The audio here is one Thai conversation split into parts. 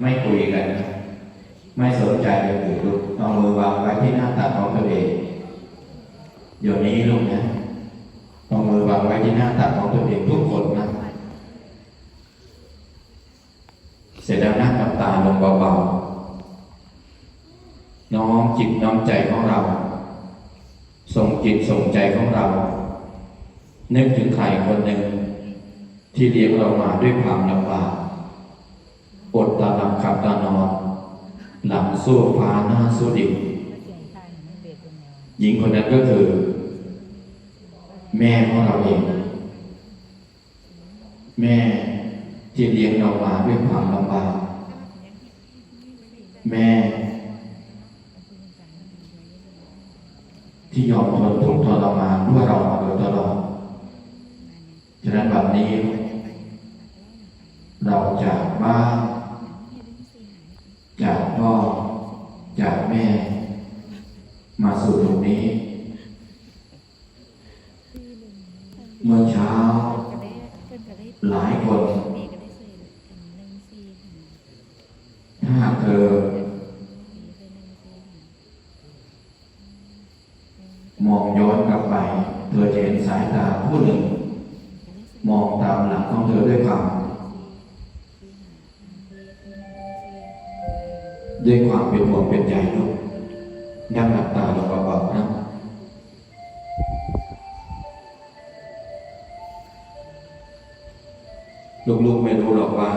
ไม่คุยกัน ไม่สนใจอย่างอื่นลูกเอามือวางไว้ที่หน้าตักของตัวเองเดี๋ยวนี้ลูกนะเอามือวางไว้ที่หน้าตักของตัวเองทุกคนนะเสร็จแล้วนั่งกับตาลงเบาๆน้อมจิตน้อมใจของเรา ส่งจิตส่งใจของเรานึกถึงใครคนหนึ่งที่เลี้ยงเรามาด้วยความลำบาก อดตาหลับขับตานอน หลังสู้ฟ้าหน้าสู้ดินหญิงคนนั้นก็คือ แม่ของเราเอง แม่ที่เลี้ยงเรามาด้วยความลำบากแม่ ที่ยอมทนทุกข์ทรมานเพื่อเรามาโดยตลอดฉะนั้นวันนี้ เราจากบ้าน จากพ่อจากแม่ มาสู่ตรงนี้ เมื่อเช้า หลายคน ถ้าเธอมองย้อนกลับไป เธอจะเห็นสายตาผู้หนึ่ง มองตามหลังของเธอด้วยความ ด้วยความเป็นห่วงเป็นใยลูกนั่งหลับตาลงเบาๆนะลูกๆไม่รู้หรอกว่า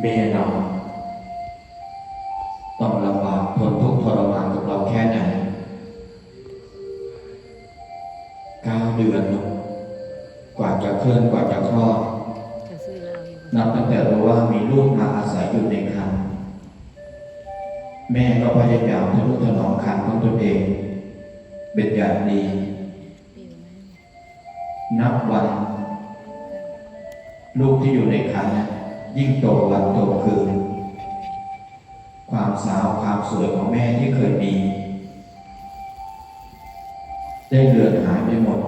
แม่เราต้องลำบากทนทุกข์ทรมานกับเราแค่ไหนเก้าเดือนกว่าจะเคลื่อนกว่าจะคลอด นับตั้งแต่รู้ว่ามีลูกมาอาศัยอยู่ในครรภ์แม่ก็พยายามทะนุถนอมครรภ์ของตนเอง เป็นอย่างดี นับวัน ลูกที่อยู่ในครรภ์ยิ่งโตวันโตคืนความสาวความสวยของแม่ที่เคยมีได้เลือนหายไปหมด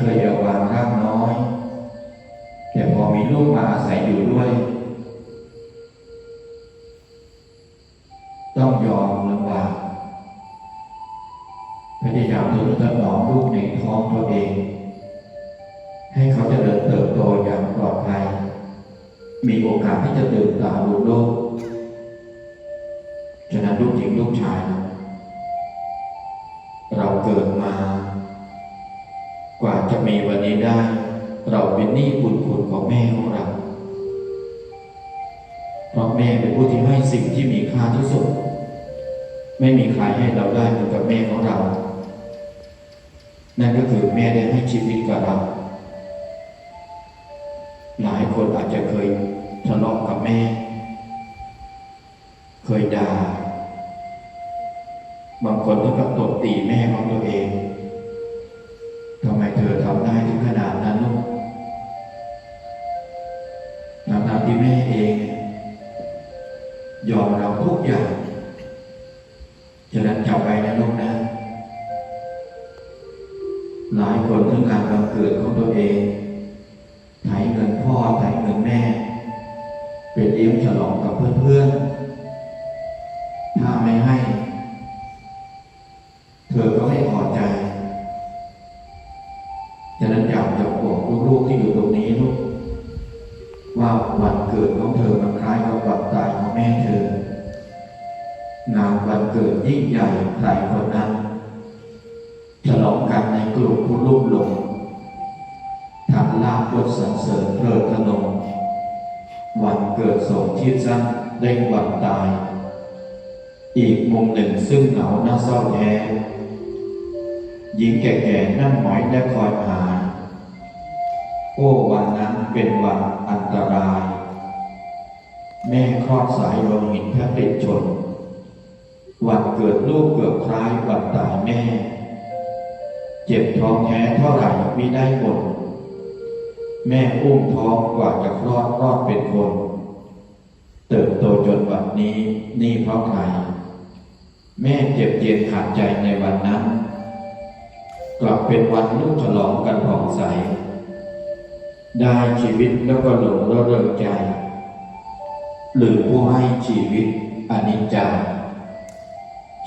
เคยเอวบางร่างน้อย แต่พอมีลูกมาอาศัยอยู่ด้วย ต้องยอมลำบากพยายามทนุถนอมลูกในท้องตัวเอง ให้เขาเจริญเติบโตอย่างปลอดภัย มีโอกาสที่จะตื่นตาดูโลกฉะนั้นลูกหญิงลูกชาย เราเกิดมา กว่าจะมีวันนี้ได้ เราเป็นหนี้บุญคุณของแม่ของเรา เพราะแม่เป็นผู้ที่ให้สิ่งที่มีค่าที่สุด ไม่มีใครให้เราได้เหมือนกับแม่ของเรา นั่นก็คือแม่ได้ให้ชีวิตกับเรา หลายคนอาจจะเคยทะเลาะกับแม่ เคยด่า บางคนถึงกับตบตีแม่ของตัวเอง ทุกอย่างฉะนั้นจำไว้นะลูกนะ หลายคนถึงงานวันเกิดของตัวเองไถเงินพ่อไถเงินแม่ เป็นเลี้ยงฉลองกับเพื่อนๆ ถ้าไม่ให้ เธอก็ไม่พอใจฉะนั้นอยากจะบอกลูกๆที่อยู่ตรงนี้ลูกว่าวันเกิดของเธอมันคล้ายกับวันตายของแม่เธอ งานวันเกิดยิ่งใหญ่ใครคนนั้นฉลองกันในกลุ่มผู้ลุ่มหลงทำลาบยศสรรเสริญเพลิดเพลินวันเกิดโศกชิดสั้นเร่งวันตาย อีกมุมหนึ่งซึ่งเหงาหน้าเศร้าแท้หญิงแก่ๆนั่งหมอยและคอยหา โอ้วันนั้นเป็นวันอันตราย แม่คลอดสายโลหิตแทบติดชน วันเกิดลูกเกือบคล้ายวันตายแม่ เจ็บท้องแท้เท่าไหร่มิได้ผลแม่อุ้มท้องกว่าจะคลอดรอดเป็นคน เติบโตจนวันนี้นี่เพราะใคร แม่เจ็บเย็นขาดใจในวันนั้น กลับเป็นวันลูกฉลองกันผ่องใส ได้ชีวิตแล้วก็หลงระเริงใจ หรือผู้ให้ชีวิตอนิจจา